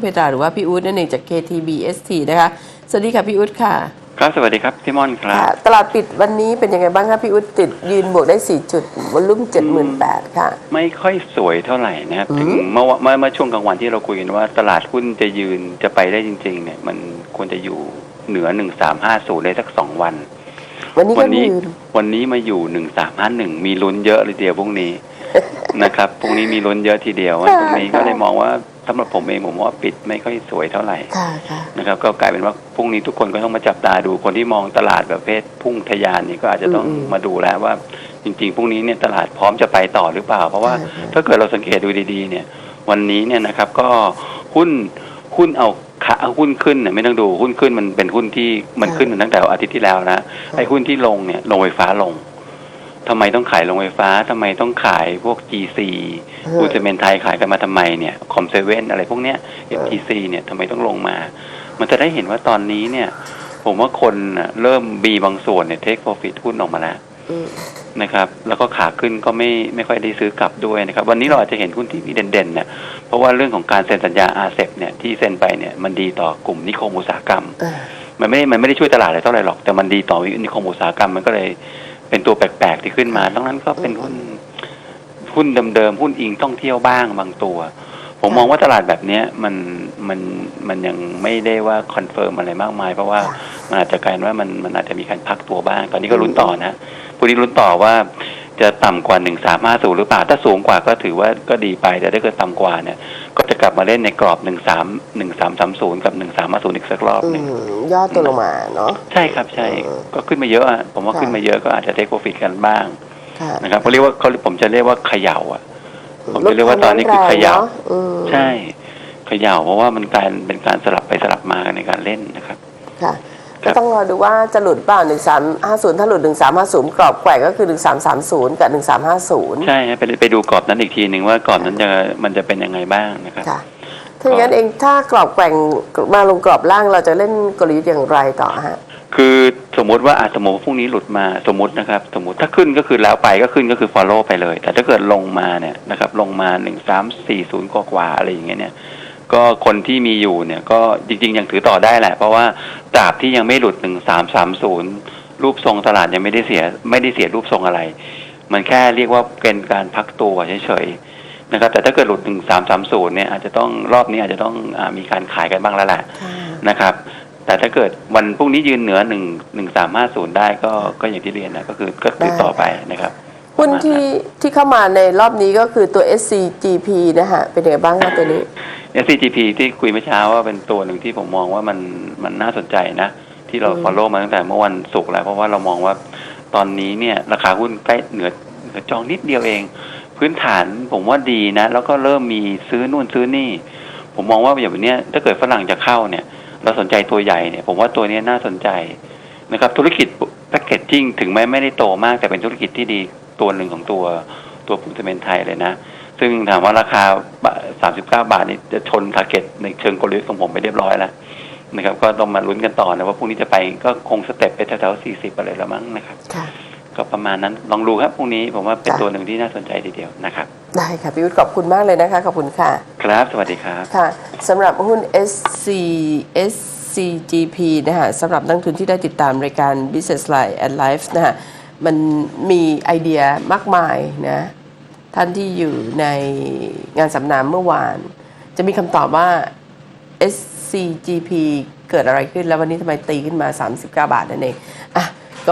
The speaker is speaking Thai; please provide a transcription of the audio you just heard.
เพตราหรือว่าพี่อู๊ดนั่นเองจาก KTBST นะคะ สวัสดีค่ะพี่อู๊ดค่ะครับสวัสดีครับพี่ม่อนครับค่ะตลาดปิดวันนี้เป็นยังไงบ้างคะพี่อู๊ดติดยืนบวกได้ 4 จุดวอลุ่ม78,000ค่ะ ไม่ค่อยสวยเท่าไหร่นะครับถึงเมื่อวะเมื่อเมื่อช่วงกลางวันที่เราคุยกันว่าตลาดหุ้นจะยืนจะไปได้จริง ๆ เนี่ย มันควรจะอยู่เหนือหนึ่งสามห้าศูนย์ได้สักสองวัน วันนี้วัก็นี้ยืนวันนี้มาอยู่หนึ่งสามห้าหนึ่งมีลุ้นเยอะเลยเดียวพรุ่งนี้นะครับพรุ่งนี้มีลุ้นเยอะทีเดียววันตรงนี้ก็เลยมองว่า สำหรับผมเองผมว่าปิดไม่ค่อยสวยเท่าไหร่ค่ะค่ะนะครับ ก็กลายเป็นว่าพรุ่งนี้ทุกคนก็ต้องมาจับตาดูคนที่มองตลาดแบบเพศพุ่งทะยานนี่ก็อาจจะต้องอืมมาดูแล้วว่าจริงๆพรุ่งนี้เนี่ยตลาดพร้อมจะไปต่อหรือเปล่า เพราะว่าใช่ใช่ถ้าเกิดเราสังเกตดูดีๆ เนี่ย วันนี้เนี่ยนะครับก็หุ้นหุ้นเอาขาเอาหุ้นขึ้นเนี่ยไม่ต้องดูหุ้นขึ้นมันเป็นหุ้นที่มันขึ้นมาตั้งแต่อาทิตย์ที่แล้วนะไอ้หุ้นที่ลงเนี่ยลงไฟฟ้าลง ทำไมต้องขายลงไฟฟ้าทำไมต้องขายพวก GC เออปูนซีเมนต์ไทยขายกันมาทำไมเนี่ยคอมเซเว่นอะไรพวกเนี้ย FTC เนี่ยทำไมต้องลงมา มันจะได้เห็นว่าตอนนี้เนี่ย ผมว่าคนน่ะเริ่มบีบางส่วนเนี่ยเทคโปรฟิตหุ้นออกมาแล้วอืมนะครับ แล้วก็ขาขึ้นก็ไม่ไม่ค่อยได้ซื้อกลับด้วยนะครับ วันนี้เราอาจจะเห็นหุ้นที่มีเด่นๆเนี่ยเพราะว่าเรื่องของการเซ็นสัญญาอาเซเนี่ยที่เซ็นไปเนี่ยมันดีต่อกลุ่มนิคมอุตสาหกรรมอ่ามันไม่มันไม่ได้ช่วยตลาดอะไรเท่าไหร่หรอกแต่มันดีต่อนิคมอุตสาหกรรมมันก็เลย เป็นตัวแปลกๆที่ขึ้นมา ดังนั้นก็เป็นหุ้นหุ้นเดิมๆหุ้นอิงท่องเที่ยวบ้างบางตัว ผมมองว่าตลาดแบบเนี้ยมันมันมันยังไม่ได้ว่าคอนเฟิร์มอะไรมากมาย เพราะว่ามันอาจจะกลายว่ามันมันอาจจะมีการพักตัวบ้าง ตอนนี้ก็ลุ้นต่อนะพรุ่งนี้ลุ้นต่อว่า จะต่ำกว่าหนึ่งสามห้าศูนย์หรือเปล่า ถ้าสูงกว่าก็ถือว่าก็ดีไป แต่ถ้าเกิดต่ำกว่าเนี่ย ก็จะกลับมาเล่นในกรอบหนึ่งสามหนึ่งสามสามศูนย์กับหนึ่งสามห้าศูนย์อีกสักรอบอืหนึ่งมย่อตัวลงมาเนาะใช่ครับใช่เออก็ขึ้นมาเยอะอะผมว่าค่ะขึ้นมาเยอะก็อาจจะเทคโปรฟิตกันบ้างค่ะนะครับเขาเรียกว่าเขาผมจะเรียกว่าเขย่าอะ ผมจะเรียกว่าตอนนี้คือเขย่าลดควมร้อนแรงเนอะอืมใช่เขย่าเพราะว่ามันกลายเป็นการสลับไปสลับมาในการเล่นนะครับ ค่ะครัก็บ ต้องรอดูว่าจะหลุดเปล่า1350ถ้าหลุด1350กรอบแกว่งก็คือ1330กับ1350ใช่ฮะไปไปดูกรอบนั้นอีกทีหนึ่งว่ากรอบนั้นจะมันจะเป็นยังไงบ้างนะครับค่ะถ้าอย่างนั้นเองถ้ากรอบแกว่งมาลงกรอบล่างเราจะเล่นกลยุทธ์อย่างไรต่อฮะคือสมมุติว่าอาจสมมติว่าพรุ่งนี้หลุดมาสมมตินะครับ สมมติถ้าขึ้นก็คือแล้วไปก็ขึ้นก็คือ follow ไปเลย แต่ถ้าเกิดลงมาเนี่ยนะครับลงมาหนึ่งสามสี่ศูนย์กว่าๆอะไรอย่างเงี้ยเนี่ย ก็คนที่มีอยู่เนี่ยก็จริง ๆ ยังถือต่อได้แหละ เพราะว่าตราบที่ยังไม่หลุดหนึ่งสามสามศูนย์รูปทรงตลาดยังไม่ได้เสียไม่ได้เสียรูปทรงอะไร มันแค่เรียกว่าเป็นการพักตัวเฉยๆนะครับ แต่ถ้าเกิดหลุดหนึ่งสามสามศูนย์เนี่ยอาจจะต้องรอบนี้อาจจะต้องอามีการขายกันบ้างแล้วแหละค่ะนะครับ แต่ถ้าเกิดวันพรุ่งนี้ยืนเหนือหนึ่งหนึ่งสามห้าศูนย์ได้ก็ก็อย่างที่เรียนนะก็คือก็ถือต่อไปนะครับหุ้นประมาณที่ที่เข้ามาในรอบนี้ก็คือตัว SCGP นะฮะเป็นยังไงบ้างคะตัวนี้ SCGP ที่คุยเมื่อเช้าว่าเป็นตัวหนึ่งที่ผมมองว่ามันมันน่าสนใจนะ ที่เราอืม follow มาตั้งแต่เมื่อวันศุกร์แล้ว เพราะว่าเรามองว่าตอนนี้เนี่ย ราคาหุ้นใกล้เหนือเหนือจองนิดเดียวเอง พื้นฐานผมว่าดีนะ แล้วก็เริ่มมีซื้อนู่นซื้อนี่ ผมมองว่าอย่างวันเนี้ยถ้าเกิดฝรั่งจะเข้าเนี่ย เราสนใจตัวใหญ่เนี่ย ผมว่าตัวเนี้ยน่าสนใจนะครับ ธุรกิจแพคเกจจิ้งถึงแม้ไม่ได้โตมากแต่เป็นธุรกิจที่ดีตัวหนึ่งของตัวตัวปูนซีเมนต์ไทยเลยนะ ซึ่งถามว่าราคา 39บาทนี่จะชนทาร์เก็ตในเชิงกลยุทธ์ของผมไปเรียบร้อยแล้วนะครับ ก็ต้องมาลุ้นกันต่อนะว่าพรุ่งนี้จะไปก็คงสเต็ปไปแถวๆ40อะไรแล้วมั้งนะครับค่ะก็ประมาณนั้นลองดูครับพรุ่งนี้ผมว่าเป็นจ้ะตัวหนึ่งที่น่าสนใจทีเดียวนะครับ ได้ค่ะพี่วุฒิขอบคุณมากเลยนะคะขอบคุณค่ะ ครับ สวัสดีครับค่ะสำหรับหุ้น SC SCGP นะฮะสำหรับนักลงทุนที่ได้ติดตามรายการ Business Line and Life นะฮะมันมีไอเดียมากมายนะ ท่านที่อยู่ในงานสัมมนาเมื่อวาน จะมีคำตอบว่า SCGP เกิดอะไรขึ้นแล้ววันนี้ทำไมตีขึ้นมา 39 บาทนั่นเองอะ